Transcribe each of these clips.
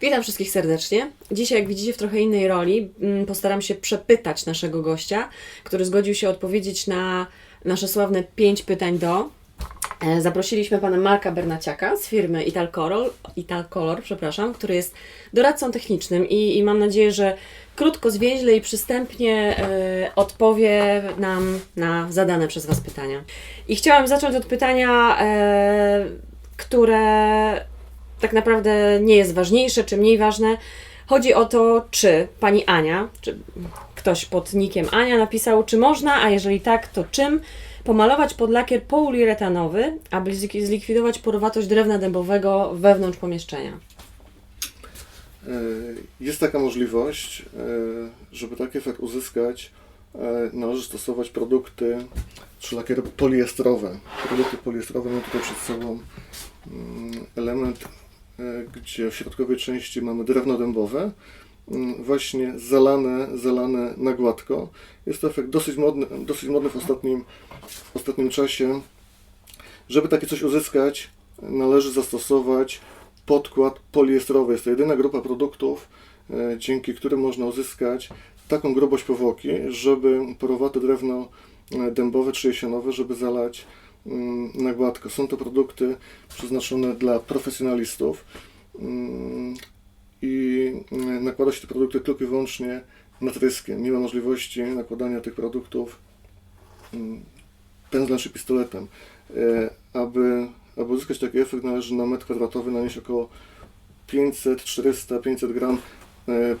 Witam wszystkich serdecznie. Dzisiaj, jak widzicie, w trochę innej roli mm, postaram się przepytać naszego gościa, który zgodził się odpowiedzieć na nasze sławne pięć pytań do. E, Zaprosiliśmy pana Marka Bernaciaka z firmy Italcolor, Italcolor przepraszam, który jest doradcą technicznym i, i mam nadzieję, że krótko, zwięźle i przystępnie e, odpowie nam na zadane przez Was pytania. I chciałam zacząć od pytania, e, które tak naprawdę nie jest ważniejsze czy mniej ważne. Chodzi o to, czy pani Ania, czy ktoś pod nikiem Ania napisał, czy można, a jeżeli tak, to czym pomalować pod lakier poliuretanowy, aby zlik- zlikwidować porowatość drewna dębowego wewnątrz pomieszczenia. E, Jest taka możliwość, e, żeby taki efekt uzyskać, e, należy stosować produkty czy lakiery poliestrowe. Produkty poliestrowe mamy tutaj przed sobą mm, element, gdzie w środkowej części mamy drewno dębowe, mm, właśnie zalane, zalane na gładko. Jest to efekt dosyć modny, dosyć modny w ostatnim, w ostatnim czasie. Żeby takie coś uzyskać, należy zastosować podkład poliestrowy. Jest to jedyna grupa produktów, e, dzięki którym można uzyskać taką grubość powłoki, żeby porowate drewno e, dębowe czy jesienowe, żeby zalać na gładko. Są to produkty przeznaczone dla profesjonalistów mm, i mm, nakłada się te produkty tylko i wyłącznie natryskiem. Nie ma możliwości nakładania tych produktów mm, pędzlem czy pistoletem. E, Aby, aby uzyskać taki efekt należy na metr kwadratowy nanieść około 500, 400, 500 gram e,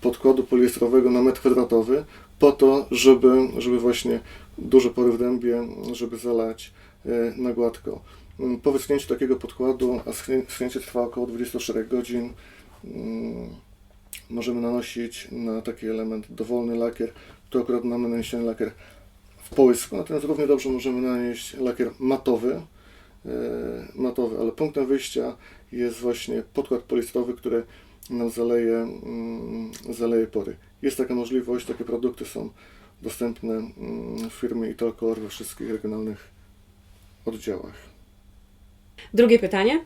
podkładu poliestrowego na metr kwadratowy po to, żeby, żeby właśnie duże pory w dębie, żeby zalać e, na gładko. Mm, Po wyschnięciu takiego podkładu, a schnię- schnięcie trwa około 24 godzin, mm, możemy nanosić na taki element dowolny lakier. Tu akurat mamy naniesiony lakier w połysku, natomiast równie dobrze możemy nanieść lakier matowy, e, matowy, ale punktem wyjścia jest właśnie podkład poliestrowy, który nam zaleje, mm, zaleje pory. Jest taka możliwość, takie produkty są dostępne mm, w firmie Italcor we wszystkich regionalnych oddziałach. Drugie pytanie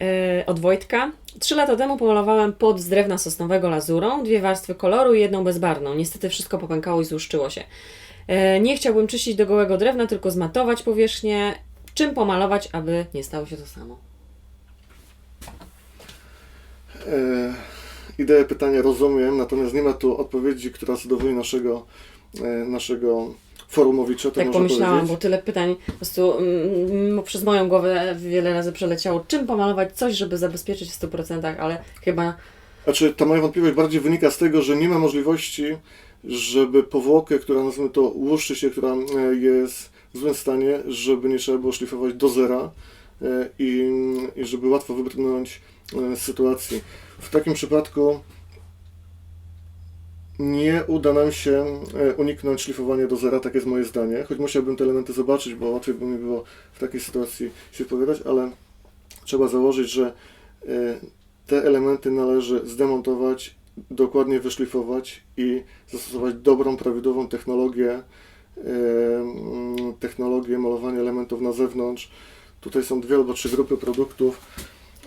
e, od Wojtka. Trzy lata temu pomalowałem pod z drewna sosnowego lazurą, dwie warstwy koloru i jedną bezbarwną. Niestety wszystko popękało i złuszczyło się. E, Nie chciałbym czyścić do gołego drewna, tylko zmatować powierzchnię. Czym pomalować, aby nie stało się to samo? E, Ideę pytania rozumiem, natomiast nie ma tu odpowiedzi, która zadowoli naszego, e, naszego forumowicza. To Tak pomyślałam, bo powiedzieć. tyle pytań po prostu mm, przez moją głowę wiele razy przeleciało. Czym pomalować coś, żeby zabezpieczyć w 100%, ale chyba Znaczy, ta moja wątpliwość bardziej wynika z tego, że nie ma możliwości, żeby powłokę, która nazwijmy to łuszczy się, która e, jest w złym stanie, żeby nie trzeba było szlifować do zera i, i żeby łatwo wybrnąć e, z sytuacji. W takim przypadku nie uda nam się e, uniknąć szlifowania do zera, tak jest moje zdanie, choć musiałbym te elementy zobaczyć, bo łatwiej by mi było w takiej sytuacji się wypowiadać, ale trzeba założyć, że e, te elementy należy zdemontować, dokładnie wyszlifować i zastosować dobrą, prawidłową technologię, technologię malowania elementów na zewnątrz. Tutaj są dwie albo trzy grupy produktów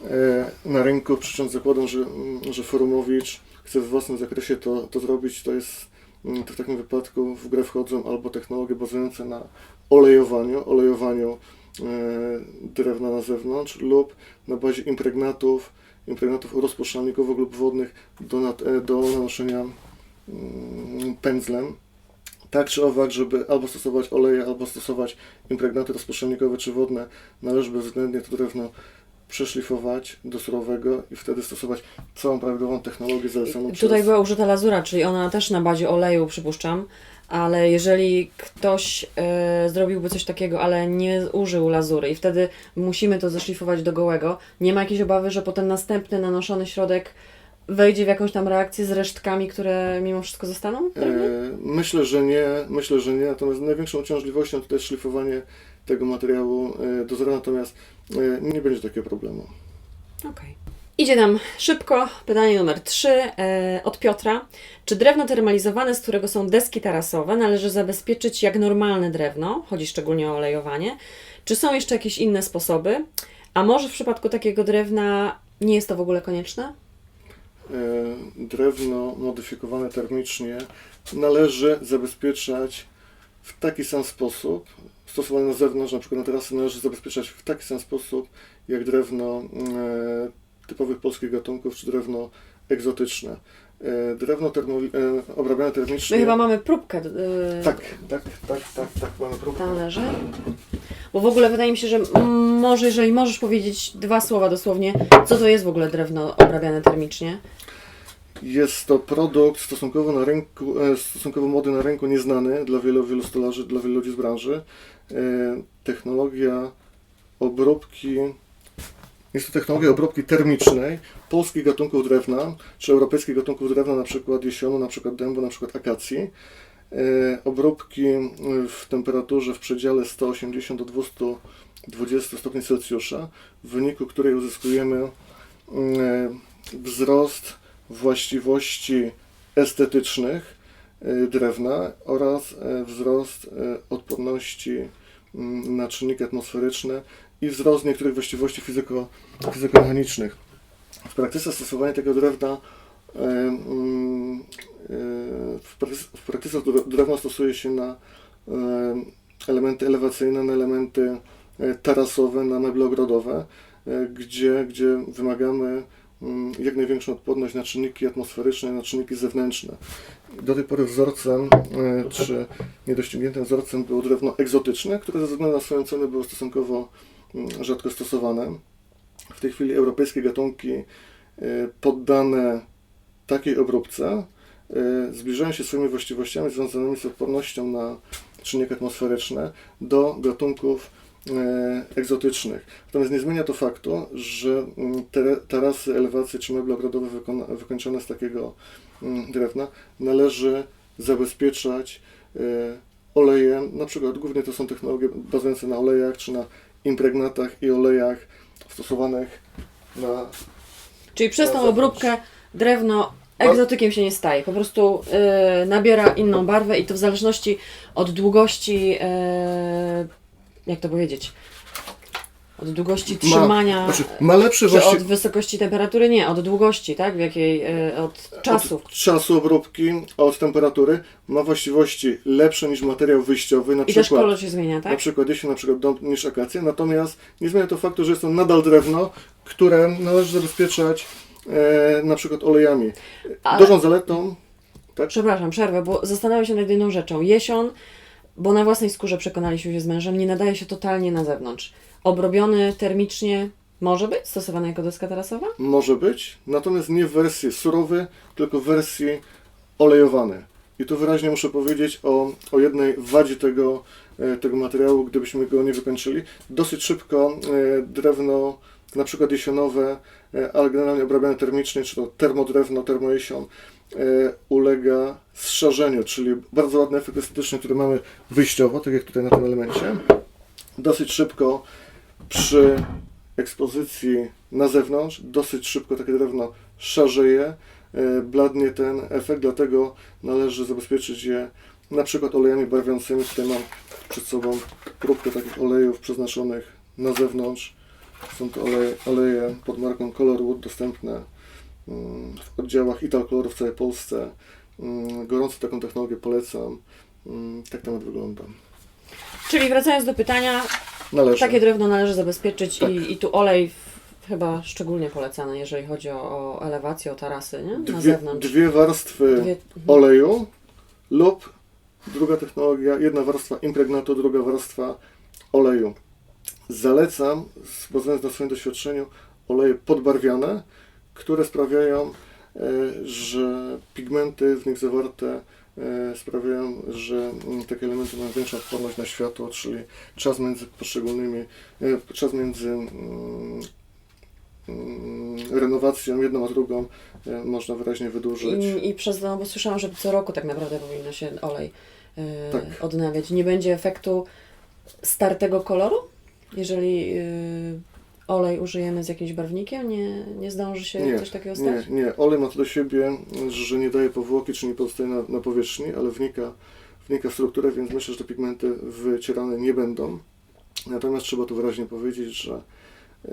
e, na rynku, przy czym zakładam, że, mm, że Forumowicz chce w własnym zakresie to, to zrobić. To jest mm, to w takim wypadku w grę wchodzą albo technologie bazujące na olejowaniu, olejowaniu e, drewna na zewnątrz lub na bazie impregnatów, impregnatów rozpuszczalników lub wodnych do, do nanoszenia mm, pędzlem. Tak czy owak, żeby albo stosować oleje, albo stosować impregnaty rozpuszczalnikowe czy wodne, należy bezwzględnie to drewno przeszlifować do surowego i wtedy stosować całą prawidłową technologię zalecaną Tutaj przez... była użyta lazura, czyli ona też na bazie oleju, przypuszczam, ale jeżeli ktoś e, zrobiłby coś takiego, ale nie użył lazury i wtedy musimy to zeszlifować do gołego, nie ma jakiejś obawy, że potem następny nanoszony środek wejdzie w jakąś tam reakcję z resztkami, które mimo wszystko zostaną? E, Myślę, że nie, myślę, że nie, natomiast największą uciążliwością tutaj jest szlifowanie tego materiału e, do zera, natomiast e, nie będzie takiego problemu. Okej. Idzie nam szybko. Pytanie numer 3 e, od Piotra. Czy drewno termalizowane, z którego są deski tarasowe, należy zabezpieczyć jak normalne drewno? Chodzi szczególnie o olejowanie. Czy są jeszcze jakieś inne sposoby? A może w przypadku takiego drewna nie jest to w ogóle konieczne? Drewno modyfikowane termicznie należy zabezpieczać w taki sam sposób, stosowane na zewnątrz, na przykład na terasy, należy zabezpieczać w taki sam sposób, jak drewno e, typowych polskich gatunków, czy drewno egzotyczne. E, Drewno termo, e, obrabiane termicznie. My chyba mamy próbkę. Yy, Tak, tak, tak, tak, tak, mamy próbkę. Leży. Bo w ogóle wydaje mi się, że może, jeżeli możesz powiedzieć dwa słowa dosłownie, co to jest w ogóle drewno obrabiane termicznie? Jest to produkt stosunkowo na rynku, e, stosunkowo młody na rynku, nieznany dla wielu, wielu stolarzy, dla wielu ludzi z branży. E, Technologia obróbki, jest to technologia obróbki termicznej polskich gatunków drewna, czy europejskich gatunków drewna, na przykład jesionu, na przykład dębu, na przykład akacji. E, Obróbki w temperaturze w przedziale 180 do 220 stopni Celsjusza, w wyniku której uzyskujemy e, wzrost właściwości estetycznych drewna oraz wzrost odporności mm, na czynniki atmosferyczne i wzrost niektórych właściwości fizyko, fizykomechanicznych. W praktyce stosowanie tego drewna mm, w praktyce, dre- drewno stosuje się na elementy elewacyjne, na elementy y, tarasowe, na meble ogrodowe, y, gdzie, gdzie wymagamy mm, jak największą odporność na czynniki atmosferyczne, na czynniki zewnętrzne. Do tej pory wzorcem, e, czy niedościgniętym wzorcem było drewno egzotyczne, które ze względu na swoją cenę było stosunkowo mm, rzadko stosowane. W tej chwili europejskie gatunki e, poddane takiej obróbce e, zbliżają się swoimi właściwościami związanymi z odpornością na czynniki atmosferyczne do gatunków e, egzotycznych. Natomiast nie zmienia to faktu, że mm, te tarasy, elewacje czy meble ogrodowe wykona, wykończone z takiego mm, drewna należy zabezpieczać e, olejem, na przykład głównie to są technologie bazujące na olejach czy na impregnatach i olejach stosowanych na Czyli przez Na tą obróbkę drewno egzotykiem się nie staje. Po prostu yy, nabiera inną barwę i to w zależności od długości, yy, jak to powiedzieć, od długości trzymania, Ma, znaczy, ma lepszy czy właści- od wysokości temperatury? Nie, od długości, tak? W jakiej, yy, od czasu. Od czasu obróbki, od temperatury ma właściwości lepsze niż materiał wyjściowy, na I też przykład, kolor się zmienia, na tak? przykład jeśli na przykład dąb niż akacja, natomiast nie zmienia to faktu, że jest to nadal drewno, które należy zabezpieczać e, na przykład olejami. Ale- Dużą zaletą, Przepraszam, przerwę, bo zastanawiam się nad jedną rzeczą. Jesion, bo na własnej skórze przekonaliśmy się z mężem, nie nadaje się totalnie na zewnątrz. Obrobiony termicznie może być stosowany jako deska tarasowa? może być, natomiast nie w wersji surowej, tylko w wersji olejowanej. I tu wyraźnie muszę powiedzieć o, o jednej wadzie tego, e, tego materiału, gdybyśmy go nie wykończyli. Dosyć szybko e, drewno, na przykład jesionowe, e, ale generalnie obrabiane termicznie, czy to termodrewno, termojesion, e, ulega zszarzeniu, czyli bardzo ładny efekt estetyczny, który mamy wyjściowo, tak jak tutaj na tym elemencie. Dosyć szybko przy ekspozycji na zewnątrz, dosyć szybko takie drewno szarzeje, e, bladnie ten efekt, dlatego należy zabezpieczyć je na przykład olejami barwiącymi. Tutaj mam przed sobą próbkę takich olejów przeznaczonych na zewnątrz. Są to oleje, oleje pod marką Colorwood, dostępne mm, w oddziałach Ital Color w całej Polsce. Mm, Gorąco taką technologię polecam. Mm, Tak temat wygląda. Czyli wracając do pytania, Należy. takie drewno należy zabezpieczyć Tak. i, i tu olej chyba szczególnie polecany, jeżeli chodzi o, o elewację, o tarasy, nie? Na dwie, zewnątrz. dwie warstwy Dwie- mhm. oleju lub druga technologia, jedna warstwa impregnatu, druga warstwa oleju. Zalecam, z- bazując na swoim doświadczeniu, oleje podbarwiane, które sprawiają, e, że pigmenty w nich zawarte e, sprawiają, że mm, takie elementy mają większą odporność na światło, czyli czas między poszczególnymi, e, czas między mm, mm, renowacją jedną a drugą można wyraźnie wydłużyć. I, I przez no bo słyszałam, że co roku tak naprawdę powinno się olej Tak. odnawiać. Nie będzie efektu startego koloru? Jeżeli e, olej użyjemy z jakimś barwnikiem, nie, nie zdąży się Nie, coś takiego Nie, stać? nie. Olej ma to do siebie, że nie daje powłoki, czy nie pozostaje na, na powierzchni, ale wnika, wnika w strukturę, więc myślę, że te pigmenty wycierane nie będą. Natomiast trzeba tu wyraźnie powiedzieć, że e,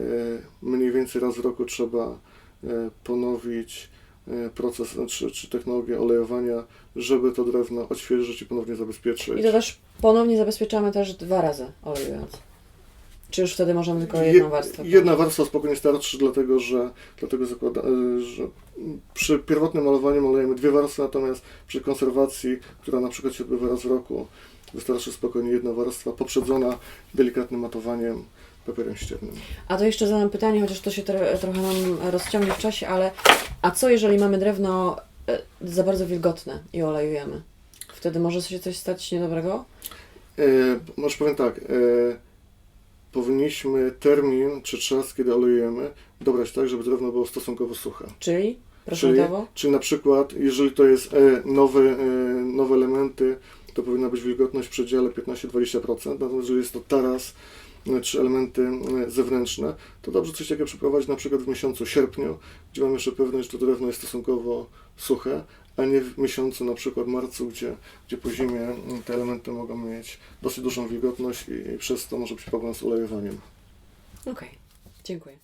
mniej więcej raz w roku trzeba e, ponowić e, proces czy, czy technologię olejowania, żeby to drewno odświeżyć i ponownie zabezpieczyć. I to też ponownie zabezpieczamy też dwa razy olejując. Czy już wtedy możemy tylko Je- jedną warstwę? Jedna warstwa spokojnie starczy, dlatego że, dlatego zakłada, e, że przy pierwotnym malowaniu malujemy dwie warstwy, natomiast przy konserwacji, która na przykład się odbywa raz w roku, wystarczy spokojnie jedna warstwa poprzedzona delikatnym matowaniem papierem ściernym. A to jeszcze zadam pytanie, chociaż to się tro- trochę nam rozciągnie w czasie, ale a co jeżeli mamy drewno e, za bardzo wilgotne i olejujemy? Wtedy może się coś stać niedobrego? E, może powiem tak, e, powinniśmy termin czy czas, kiedy olejujemy, dobrać tak, żeby drewno było stosunkowo suche. Czyli Czyli, czyli na przykład, jeżeli to jest e, nowe, e, nowe elementy, to powinna być wilgotność w przedziale 15-20%, natomiast jeżeli jest to taras czy elementy e, zewnętrzne, to dobrze coś takiego przeprowadzić na przykład w miesiącu sierpniu, gdzie mamy jeszcze pewność, że to drewno jest stosunkowo suche, a nie w miesiącu na przykład marcu, gdzie, gdzie po zimie te elementy mogą mieć dosyć dużą wilgotność i, i przez to może być problem z ulejowaniem. Okej, dziękuję.